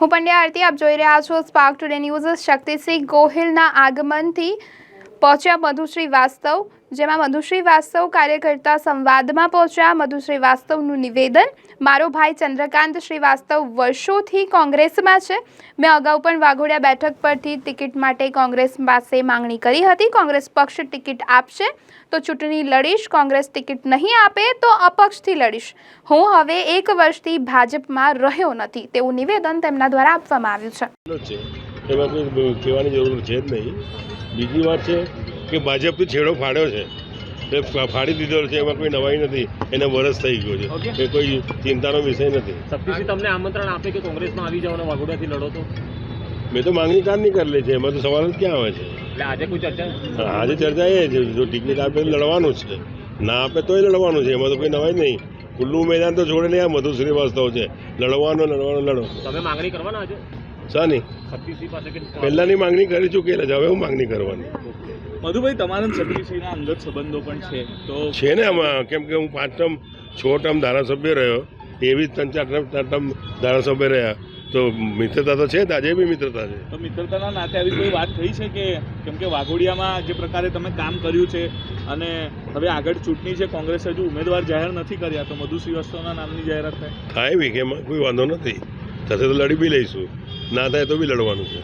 હું પંડ્યા આરતી, આપ જોઈ રહ્યા છો સ્પાર્ક ટુડે ન્યૂઝ શક્તિસિંહ ગોહિલના આગમનથી પહોંચ્યા મધુશ્રી વાસ્તવ. જેમાં મધુશ્રી વાસ્તવ કાર્યકર્તા સંવાદમાં પહોંચ્યા. મધુશ્રી વાસ્તવનું નિવેદન, મારો ભાઈ ચંદ્રકાંત શ્રીવાસ્તવ વર્ષોથી કોંગ્રેસમાં છે. મેં અગાઉ પણ વાઘોડિયા બેઠક પરથી ટિકિટ માટે કોંગ્રેસ પાસે માંગણી કરી હતી. કોંગ્રેસ પક્ષ ટિકિટ આપશે તો ચૂંટણી લડીશ. કોંગ્રેસ ટિકિટ નહીં આપે તો અપક્ષથી લડીશ. હું હવે એક વર્ષથી ભાજપમાં રહ્યો નથી. તેવું નિવેદન તેમના દ્વારા આપવામાં આવ્યું છે. એમાં કોઈ કહેવાની જરૂર છે જ નહીં. બીજી વાત છે કે ભાજપથી છેડો ફાડ્યો છે. તે ફાડી દીધો છે એમાં કોઈ નવાઈ નથી. એને વરસ થઈ ગયો છે. એ કોઈ ચિંતાનો વિષય નથી. તમને આમંત્રણ આપે કે કોંગ્રેસમાં આવી જવાનો વાઘોડાથી લડો તો? મેં તો માંગણી કારની કરેલી છે. એમાં તો સવાલ જ ક્યાં આવે છે? એટલે આજે કોઈ ચર્ચા આજે ચર્ચા એ છે. જો ટિકિટ આપે તો લડવાનું છે. ના આપે તોય લડવાનું છે. એમાં તો કોઈ નવાઈ નહીં. ખુલ્લું મેદાન તો છોડે નહીં. આ મધુ શ્રીવાસ્તવ છે. લડવાનો લડવાનો લડો. તમે માંગણી કરવાના આજે? શાની? પાસે માંગણી કરી ચૂકેલા છે. હવે હું માંગણી કરવાની. મધુભાઈ તમારા શક્તિસિંહના અંગત સંબંધો પણ છે. તો છે ને આમાં કેમ કે હું પાંચ ટર્મ છ ટર્મ ધારાસભ્ય રહ્યો એવી જ ત્રણ ચાર ટર્મ ચાર ટર્મ ધારાસભ્ય રહ્યા. તો મિત્રતા તો છે જ આજે બી મિત્રતા છે. તો મિત્રતાના નાતે આવી કોઈ વાત થઈ છે કે કેમ કે વાઘોડિયામાં જે પ્રકારે તમે કામ કર્યું છે અને હવે આગળ ચૂંટણી છે કોંગ્રેસે હજુ ઉમેદવાર જાહેર નથી કર્યા તો મધુ શ્રીવાસ્તવના નામની જાહેરાત થાય? થાય બી કે એમાં કોઈ વાંધો નથી. થશે તો લડી બી લઈશું. ના થાય તો બી લડવાનું છે.